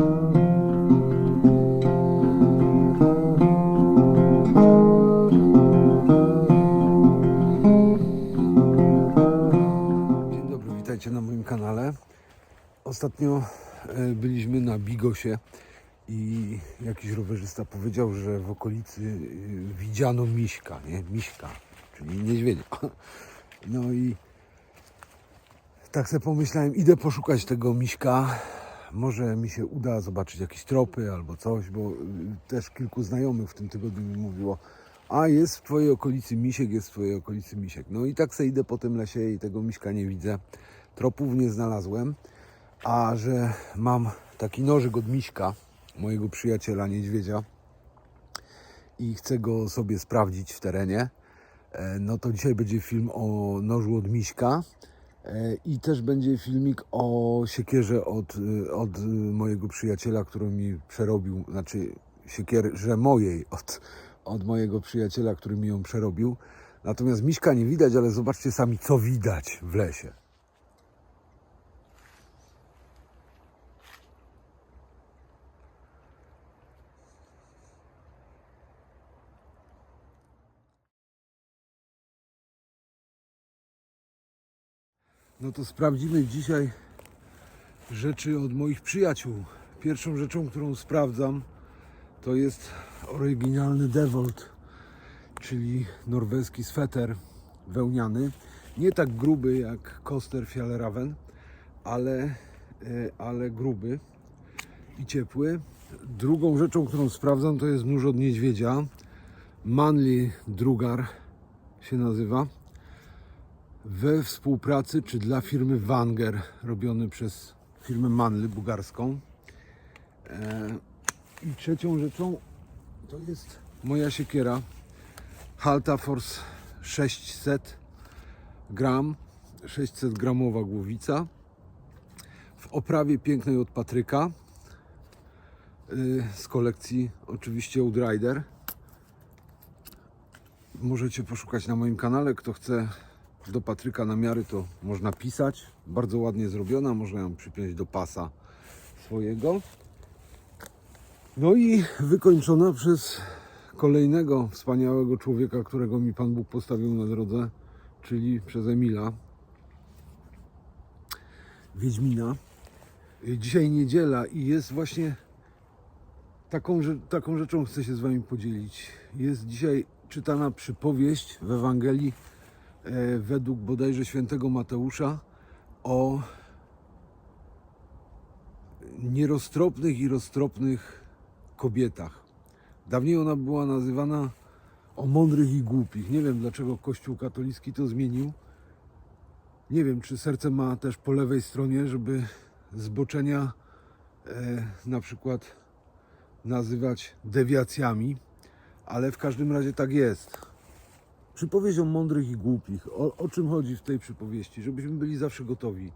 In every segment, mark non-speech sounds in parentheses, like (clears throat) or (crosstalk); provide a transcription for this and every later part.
Dzień dobry, witajcie na moim kanale. Ostatnio e, byliśmy na Bigosie i jakiś rowerzysta powiedział, że w okolicy e, widziano miśka, nie? Miśka, czyli niedźwiedzia. No i tak sobie pomyślałem, idę poszukać tego miśka. Może mi się uda zobaczyć jakieś tropy albo coś, bo y, też kilku znajomych w tym tygodniu mi mówiło, a jest w twojej okolicy misiek, jest w twojej okolicy misiek. No i tak sobie idę po tym lesie i tego miśka nie widzę. Tropów nie znalazłem, a że mam taki nożyk od miśka, mojego przyjaciela niedźwiedzia i chcę go sobie sprawdzić w terenie, e, no to dzisiaj będzie film o nożu od miśka. E, I też będzie filmik o siekierze od, y, od y, mojego przyjaciela, którą mi przerobił, znaczy siekierze mojej od, od mojego przyjaciela, który mi ją przerobił. Natomiast miśka nie widać, ale zobaczcie sami, co widać w lesie. No to sprawdzimy dzisiaj rzeczy od moich przyjaciół. Pierwszą rzeczą, którą sprawdzam, to jest oryginalny Devolt, czyli norweski sweter wełniany. Nie tak gruby jak Koster Fjallraven, ale, e, ale gruby i ciepły. Drugą rzeczą, którą sprawdzam, to jest nóż od niedźwiedzia. Manly Drugar się nazywa we współpracy czy dla firmy Wanger, robiony przez firmę Manly bułgarską. E, I trzecią rzeczą to jest moja siekiera Halta Force 600 gram, 600 gramowa głowica w oprawie pięknej od Patryka y, z kolekcji oczywiście Outrider. Możecie poszukać na moim kanale, kto chce do Patryka namiary, to można pisać. Bardzo ładnie zrobiona, można ją przypiąć do pasa swojego. No i wykończona przez kolejnego wspaniałego człowieka, którego mi Pan Bóg postawił na drodze, czyli przez Emila Wiedźmina. Dzisiaj niedziela i jest właśnie taką, taką rzeczą chcę się z Wami podzielić. Jest dzisiaj czytana przypowieść w Ewangelii według bodajże świętego Mateusza o nieroztropnych i roztropnych kobietach. Dawniej ona była nazywana o mądrych i głupich. Nie wiem dlaczego Kościół katolicki to zmienił. Nie wiem, czy serce ma też po lewej stronie, żeby zboczenia e, na przykład nazywać dewiacjami, ale w każdym razie tak jest. Przypowieść o mądrych i głupich. O, o czym chodzi w tej przypowieści? Żebyśmy byli zawsze gotowi.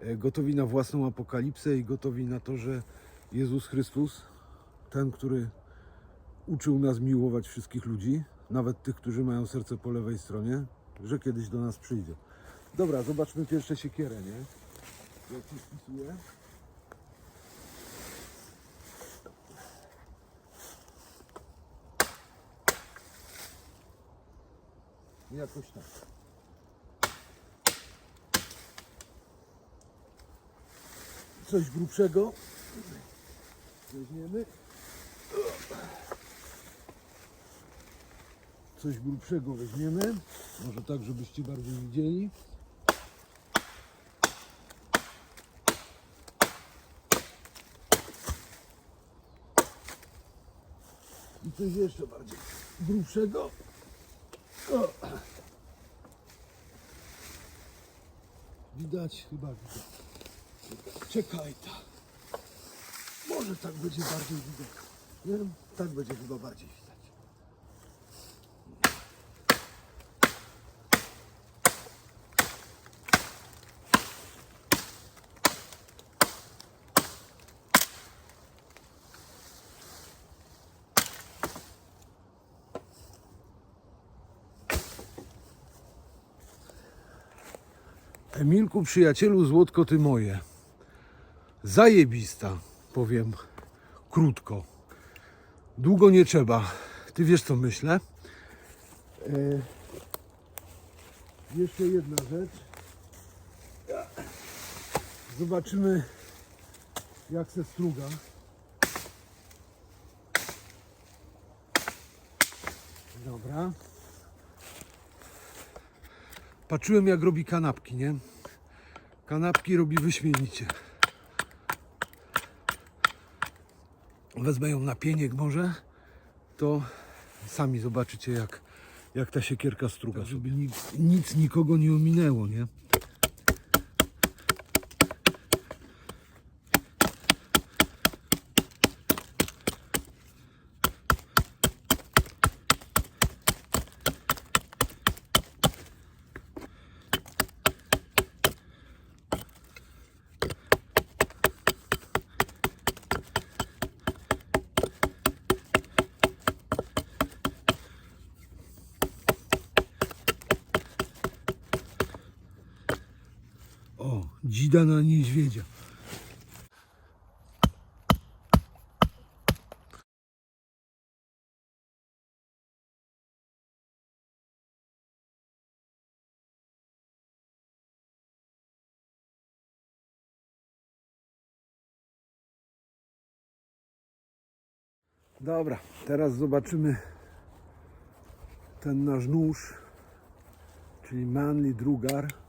E, Gotowi na własną apokalipsę i gotowi na to, że Jezus Chrystus, ten, który uczył nas miłować wszystkich ludzi, nawet tych, którzy mają serce po lewej stronie, że kiedyś do nas przyjdzie. Dobra, zobaczmy pierwsze siekierę, nie? Jak się spisuje? Jakoś tak. Coś grubszego weźmiemy. Coś grubszego weźmiemy. Może tak, żebyście bardziej widzieli. I coś jeszcze bardziej grubszego. O. Widać? Chyba widać. Czekaj ta. Może tak będzie bardziej widać. Nie? Tak będzie chyba bardziej widać. Emilku, przyjacielu, złotko ty moje. Zajebista. powiem krótko. Długo nie trzeba. Ty wiesz co myślę. E, jeszcze jedna rzecz. Zobaczymy jak se struga. Dobra. Patrzyłem jak robi kanapki, nie? Kanapki robi wyśmienicie. Wezmę ją na pieniek może, to sami zobaczycie jak, jak ta siekierka struga. Tak, żeby nic, nic nikogo nie ominęło, nie? O, dzida na niedźwiedzia. Dobra, teraz zobaczymy ten nasz nóż, czyli Manly Drugar.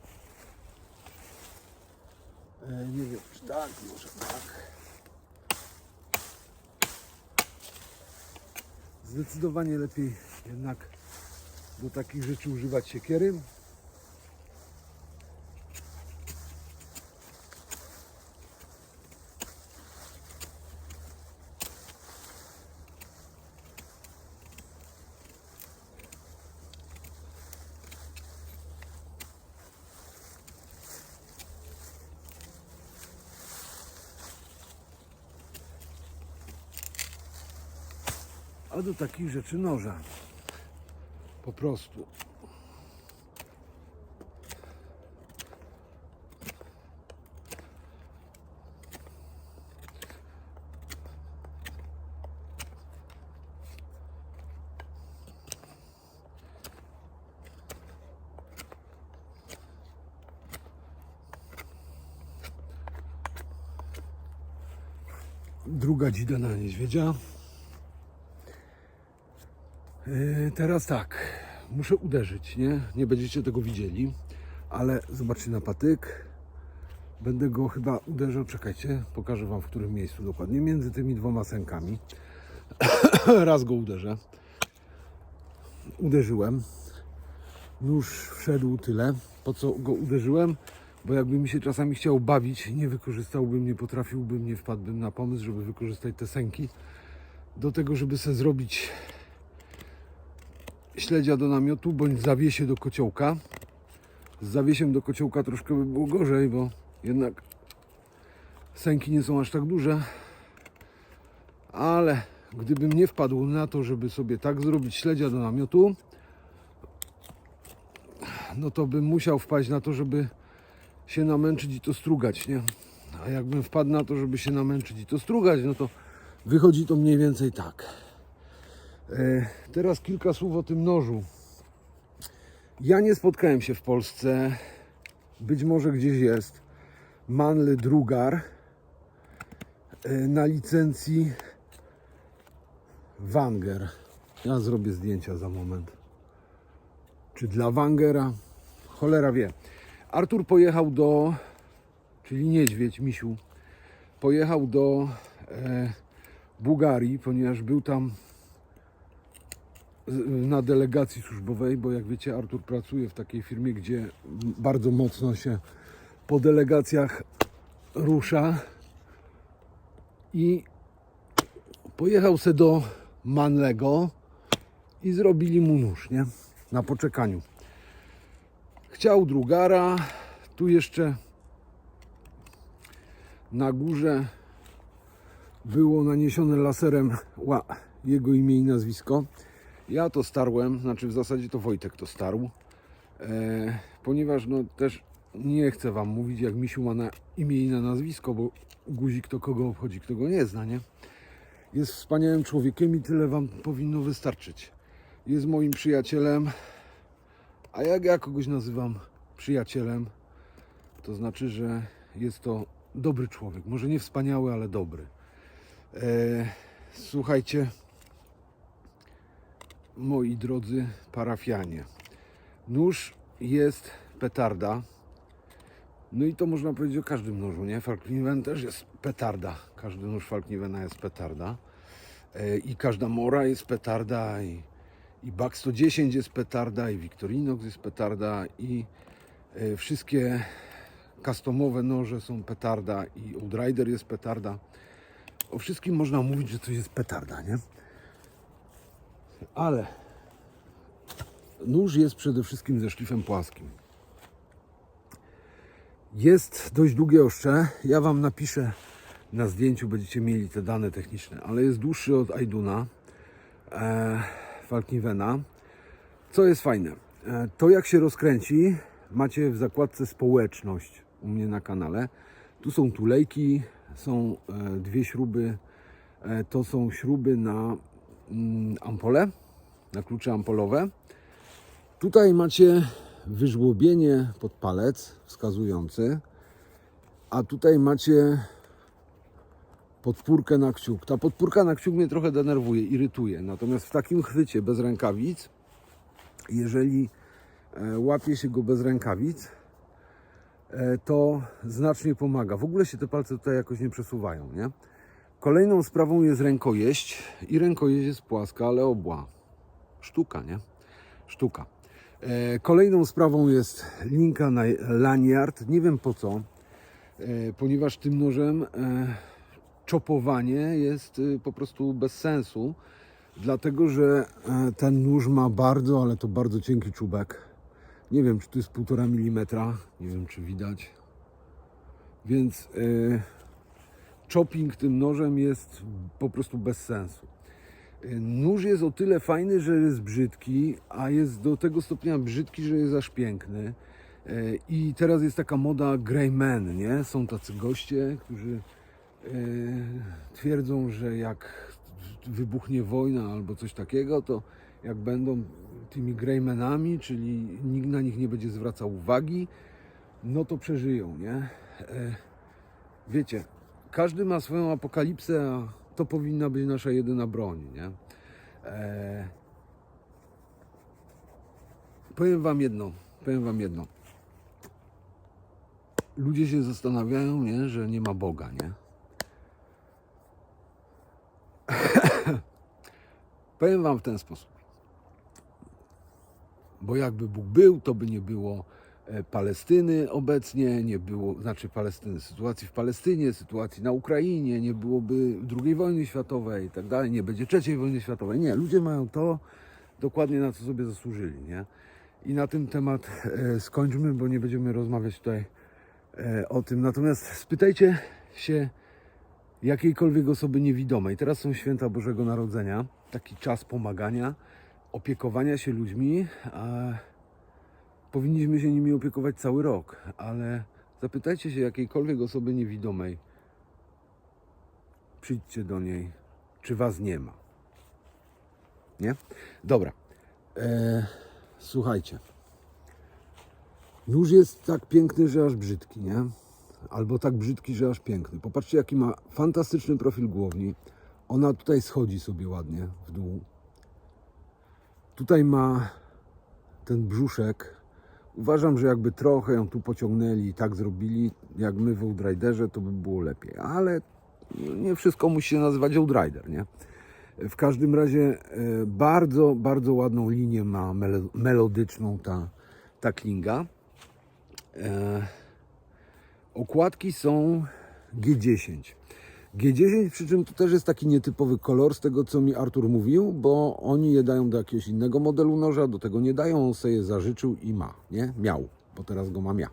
E, nie wiem, czy tak, może tak. Zdecydowanie lepiej jednak do takich rzeczy używać siekiery. A do takich rzeczy noża. Po prostu. Druga dzida na niedźwiedzia. Yy, Teraz tak, muszę uderzyć, nie? Nie będziecie tego widzieli, ale zobaczcie na patyk. Będę go chyba uderzał, czekajcie, pokażę Wam w którym miejscu dokładnie, między tymi dwoma sękami. (coughs) Raz go uderzę. Uderzyłem. Nóż wszedł tyle. Po co go uderzyłem? Bo jakby mi się czasami chciał bawić, nie wykorzystałbym, nie potrafiłbym, nie wpadłbym na pomysł, żeby wykorzystać te sęki do tego, żeby sobie zrobić śledzia do namiotu bądź zawiesie do kociołka. Z zawiesiem do kociołka troszkę by było gorzej, bo jednak sęki nie są aż tak duże. Ale gdybym nie wpadł na to, żeby sobie tak zrobić śledzia do namiotu, no to bym musiał wpaść na to, żeby się namęczyć i to strugać, nie? A jakbym wpadł na to, żeby się namęczyć i to strugać, no to wychodzi to mniej więcej tak. E, Teraz kilka słów o tym nożu. Ja nie spotkałem się w Polsce, być może gdzieś jest, Manly Drugar e, na licencji Wanger. Ja zrobię zdjęcia za moment. Czy dla Wangera? Cholera wie. Artur pojechał do, czyli niedźwiedź, misiu, pojechał do e, Bułgarii, ponieważ był tam na delegacji służbowej, bo jak wiecie, Artur pracuje w takiej firmie, gdzie bardzo mocno się po delegacjach rusza i pojechał se do Manlego i zrobili mu nóż, nie? Na poczekaniu. Chciał drugara, tu jeszcze na górze było naniesione laserem ła, jego imię i nazwisko. Ja to starłem, znaczy w zasadzie to Wojtek to starł, e, ponieważ no też nie chcę wam mówić, jak misiu ma na imię i na nazwisko, bo guzik to kogo obchodzi, kto go nie zna, nie? Jest wspaniałym człowiekiem i tyle wam powinno wystarczyć. Jest moim przyjacielem, a jak ja kogoś nazywam przyjacielem, to znaczy, że jest to dobry człowiek. Może nie wspaniały, ale dobry. E, słuchajcie, moi drodzy parafianie. Nóż jest petarda. No i to można powiedzieć o każdym nożu, nie? Falkniven też jest petarda. Każdy nóż Falknivena jest petarda. E, I każda mora jest petarda. I, i Bak 110 jest petarda. I Victorinox jest petarda. I e, wszystkie customowe noże są petarda. I Outrider jest petarda. O wszystkim można mówić, że to jest petarda, nie? Ale nóż jest przede wszystkim ze szlifem płaskim. Jest dość długie ostrze. Ja Wam napiszę na zdjęciu, będziecie mieli te dane techniczne, ale jest dłuższy od Aiduna e, Falknivena. Co jest fajne, e, to jak się rozkręci, macie w zakładce społeczność u mnie na kanale. Tu są tulejki, są e, dwie śruby. E, to są śruby na ampole, na klucze ampolowe. Tutaj macie wyżłobienie pod palec wskazujący, a tutaj macie podpórkę na kciuk. Ta podpórka na kciuk mnie trochę denerwuje, irytuje. Natomiast w takim chwycie bez rękawic, jeżeli e, łapie się go bez rękawic, e, to znacznie pomaga. W ogóle się te palce tutaj jakoś nie przesuwają, nie? Kolejną sprawą jest rękojeść i rękojeść jest płaska, ale obła. Sztuka, nie? Sztuka. E, Kolejną sprawą jest linka na lanyard. Nie wiem po co, e, ponieważ tym nożem e, czopowanie jest e, po prostu bez sensu, dlatego że ten nóż ma bardzo, ale to bardzo cienki czubek. Nie wiem, czy to jest 1,5 mm, nie wiem, czy widać. Więc e, chopping tym nożem jest po prostu bez sensu. Nóż jest o tyle fajny, że jest brzydki, a jest do tego stopnia brzydki, że jest aż piękny. E, I teraz jest taka moda Grey Man, nie? Są tacy goście, którzy e, twierdzą, że jak wybuchnie wojna albo coś takiego, to jak będą tymi Greymanami, czyli nikt na nich nie będzie zwracał uwagi, no to przeżyją, nie? Wiecie, każdy ma swoją apokalipsę, a to powinna być nasza jedyna broń, nie? Eee, powiem wam jedno, powiem wam jedno. Ludzie się zastanawiają, nie, że nie ma Boga, nie? (laughs) powiem wam w ten sposób. Bo jakby Bóg był, to by nie było Palestyny obecnie, nie było, znaczy Palestyny, sytuacji w Palestynie, sytuacji na Ukrainie, nie byłoby II wojny światowej i tak dalej, nie będzie III wojny światowej. Nie, ludzie mają to dokładnie na co sobie zasłużyli, nie? I na ten temat e, skończmy, bo nie będziemy rozmawiać tutaj e, o tym. Natomiast spytajcie się jakiejkolwiek osoby niewidomej. Teraz są święta Bożego Narodzenia, taki czas pomagania, opiekowania się ludźmi, a powinniśmy się nimi opiekować cały rok, ale zapytajcie się jakiejkolwiek osoby niewidomej, przyjdźcie do niej, czy was nie ma. Nie? Dobra. E, słuchajcie. Nóż jest tak piękny, że aż brzydki, nie? Albo tak brzydki, że aż piękny. Popatrzcie, jaki ma fantastyczny profil głowni. Ona tutaj schodzi sobie ładnie w dół. Tutaj ma ten brzuszek. Uważam, że jakby trochę ją tu pociągnęli i tak zrobili, jak my w Outriderze, to by było lepiej. Ale nie wszystko musi się nazywać Outrider, nie? W każdym razie e, bardzo, bardzo ładną linię ma melo- melodyczną ta, ta klinga. E, okładki są G10. G10, przy czym to też jest taki nietypowy kolor z tego, co mi Artur mówił, bo oni je dają do jakiegoś innego modelu noża, do tego nie dają, on sobie je zażyczył i ma, nie? Miał, bo teraz go mam ja.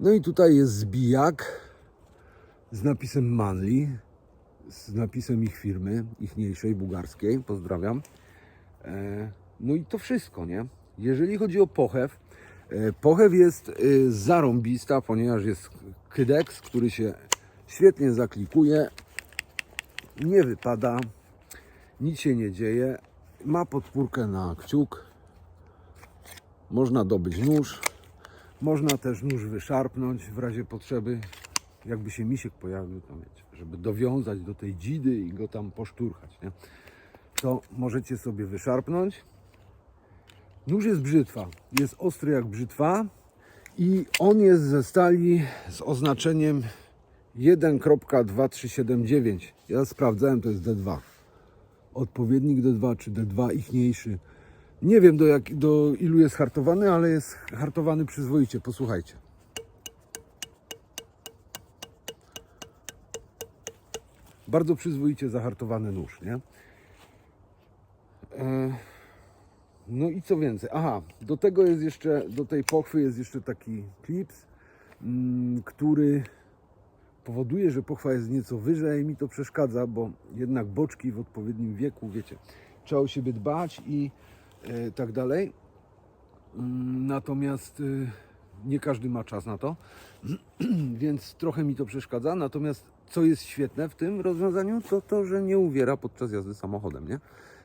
No i tutaj jest zbijak z napisem Manly, z napisem ich firmy, ichniejszej, bułgarskiej, pozdrawiam. E, no i to wszystko, nie? Jeżeli chodzi o pochew, E, Pochew jest y, zarąbista, ponieważ jest kydeks, który się świetnie zaklikuje, nie wypada, nic się nie dzieje, ma podpórkę na kciuk, można dobyć nóż, można też nóż wyszarpnąć w razie potrzeby, jakby się misiek pojawił, tam wiecie, żeby dowiązać do tej dzidy i go tam poszturchać, nie? to możecie sobie wyszarpnąć. Nóż jest brzytwa, jest ostry jak brzytwa i on jest ze stali z oznaczeniem 1.2379. Ja sprawdzałem, to jest D2. Odpowiednik D2 czy D2 ichniejszy. Nie wiem do, jak, do ilu jest hartowany, ale jest hartowany przyzwoicie. Posłuchajcie. Bardzo przyzwoicie zahartowany nóż, nie? E, No i co więcej? Aha, do tego jest jeszcze, do tej pochwy jest jeszcze taki klips, mm, który powoduje, że pochwa jest nieco wyżej. Mi to przeszkadza, bo jednak boczki w odpowiednim wieku, wiecie, trzeba o siebie dbać i e, tak dalej. Mm, Natomiast y, nie każdy ma czas na to, (clears throat) więc trochę mi to przeszkadza. Natomiast co jest świetne w tym rozwiązaniu, to to, że nie uwiera podczas jazdy samochodem, nie?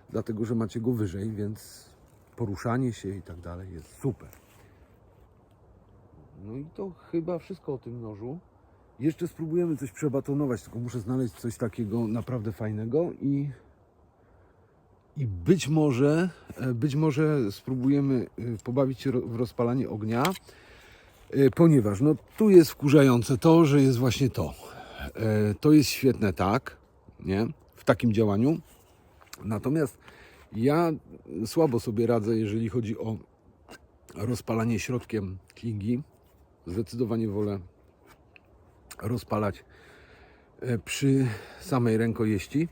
Dlatego, że macie go wyżej, więc poruszanie się i tak dalej jest super. No i to chyba wszystko o tym nożu. Jeszcze spróbujemy coś przebatonować, tylko muszę znaleźć coś takiego naprawdę fajnego i i być może, e, być może spróbujemy e, pobawić się w rozpalanie ognia, e, ponieważ no, tu jest wkurzające to, że jest właśnie to. To jest świetne tak, nie? W takim działaniu. Natomiast ja słabo sobie radzę, jeżeli chodzi o rozpalanie środkiem klingi. Zdecydowanie wolę rozpalać e, przy samej rękojeści.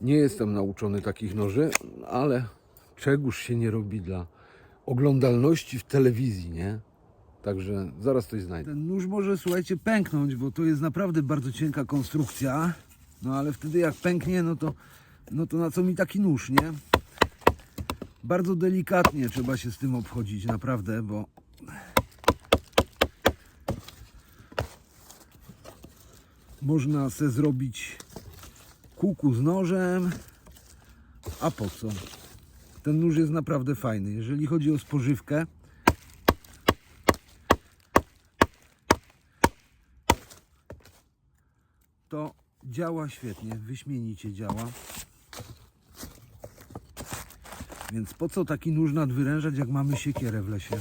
Nie jestem nauczony takich noży, ale czegoż się nie robi dla oglądalności w telewizji, nie? Także zaraz coś znajdę. Ten nóż może, słuchajcie, pęknąć, bo to jest naprawdę bardzo cienka konstrukcja. No ale wtedy jak pęknie, no to, no to na co mi taki nóż, nie? Bardzo delikatnie trzeba się z tym obchodzić, naprawdę, bo można se zrobić kuku z nożem, a po co? Ten nóż jest naprawdę fajny. Jeżeli chodzi o spożywkę, to działa świetnie, wyśmienicie działa. Więc po co taki nóż nadwyrężać, jak mamy siekierę w lesie?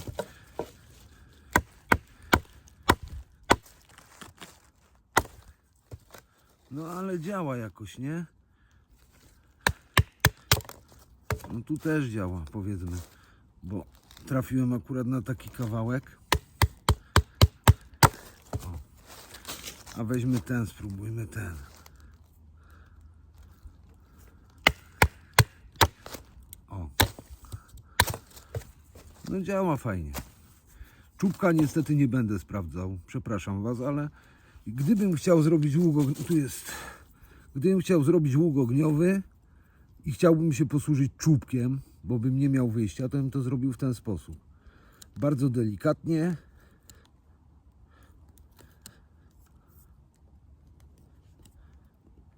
No ale działa jakoś, nie? No tu też działa, powiedzmy, bo trafiłem akurat na taki kawałek. O. A weźmy ten, spróbujmy ten. O. No działa fajnie. Czubka niestety nie będę sprawdzał, przepraszam Was, ale gdybym chciał zrobić ogn- tu jest, gdybym chciał zrobić łuk ogniowy i chciałbym się posłużyć czubkiem, bo bym nie miał wyjścia, to bym to zrobił w ten sposób. Bardzo delikatnie.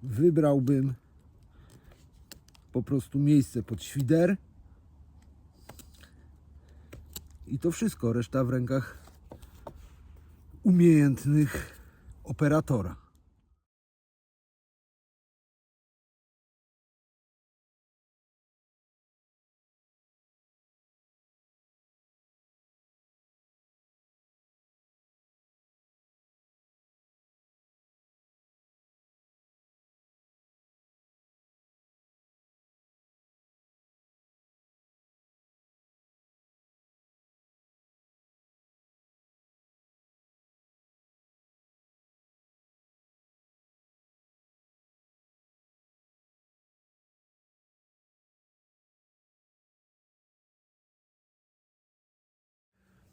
Wybrałbym po prostu miejsce pod świder. I to wszystko, reszta w rękach umiejętnych operatora.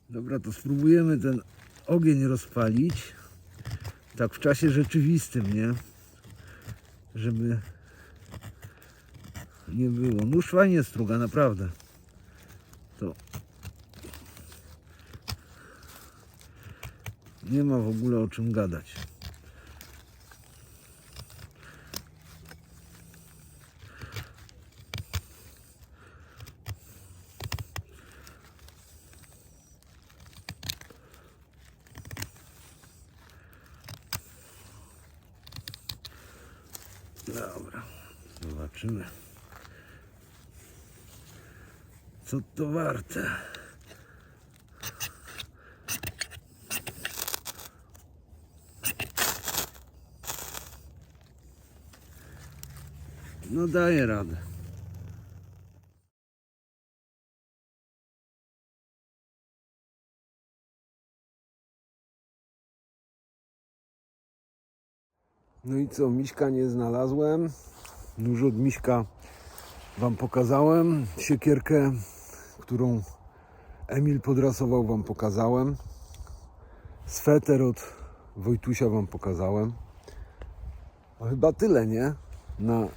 Dobra, to spróbujemy ten ogień rozpalić tak w czasie rzeczywistym, nie? Żeby nie było. No Nóż fajnie struga, naprawdę. To nie ma w ogóle o czym gadać. Co to warte? No daje radę. No i co, miśka nie znalazłem. Nóż od miśka wam pokazałem. Siekierkę, którą Emil podrasował wam pokazałem. Sweter od Wojtusia wam pokazałem. A chyba tyle, nie? Na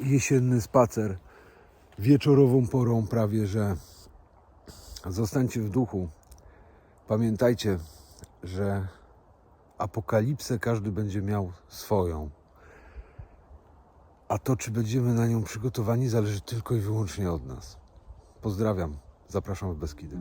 jesienny spacer wieczorową porą prawie, że zostańcie w duchu. Pamiętajcie, że apokalipsę każdy będzie miał swoją. A to, czy będziemy na nią przygotowani, zależy tylko i wyłącznie od nas. Pozdrawiam. Zapraszam w Beskidy.